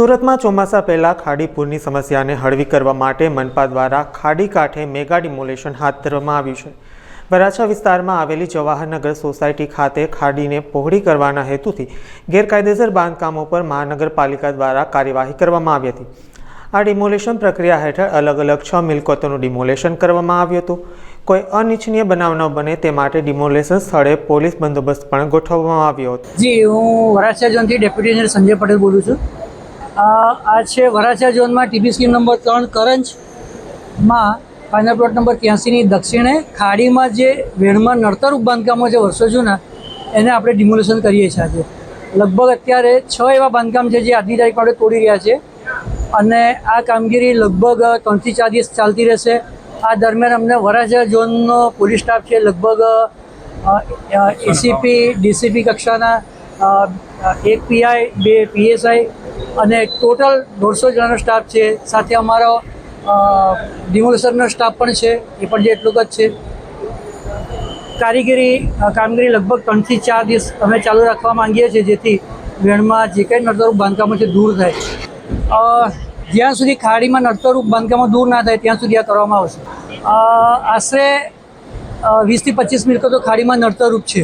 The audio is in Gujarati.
સુરતમાં ચોમાસા પહેલા ખાડી પૂરની સમસ્યાને હળવી કરવા માટે મનપા દ્વારા ખાડી કાંઠે મેગા ડિમોલેશન હાથ ધરવામાં આવ્યું છે. વરાછા વિસ્તારમાં આવેલી જવાહરનગર સોસાયટી ખાતે ખાડીને પહોળી કરવાના હેતુથી ગેરકાયદેસર બાંધકામો પર મહાનગરપાલિકા દ્વારા કાર્યવાહી કરવામાં આવી હતી. આ ડિમોલેશન પ્રક્રિયા હેઠળ અલગ અલગ છ મિલકતોનું ડિમોલેશન કરવામાં આવ્યું હતું. કોઈ અનિચ્છનીય બનાવ ન બને તે માટે ડિમોલેશન સ્થળે પોલીસ બંદોબસ્ત પણ ગોઠવવામાં આવ્યો હતો. જી, હું વરાછા ઝોનથી ડેપ્યુટી સંજય પટેલ બોલું છું. આ છે વરાછા ઝોનમાં ટીબી સ્કીમ નંબર ત્રણ કરંજમાં ફાઇનલ પ્લોટ નંબર ત્યાંસીની દક્ષિણે ખાડીમાં જે વેણમાં નડતરરૂપ બાંધકામો છે વર્ષો જૂના, એને આપણે ડિમોલેશન કરીએ છીએ આજે. લગભગ અત્યારે છ એવા બાંધકામ છે જે આજની તારીખ આપણે તોડી રહ્યા છે. અને આ કામગીરી લગભગ ત્રણથી ચાર દિવસ ચાલતી રહેશે. આ દરમિયાન અમને વરાછા ઝોનનો પોલીસ સ્ટાફ છે, લગભગ એસીપી, ડીસીપી કક્ષાના એક પીઆઈ, બે પીએસઆઈ અને ટોટલ દોઢસો જણાનો સ્ટાફ છે. સાથે અમારો ડિમોલિશનનો સ્ટાફ પણ છે. એ પણ જે એટલું જ છે. કારીગરી કામગીરી લગભગ ત્રણથી ચાર દિવસ અમે ચાલુ રાખવા માંગીએ છીએ, જેથી વેણમાં જે કંઈ નડતરૂપ બાંધકામો છે દૂર થાય. જ્યાં સુધી ખાડીમાં નડતરૂપ બાંધકામો દૂર ના થાય, ત્યાં સુધી આ કરવામાં આવશે. આશરે વીસથી પચીસ મિલકતો ખાડીમાં નડતરૂપ છે.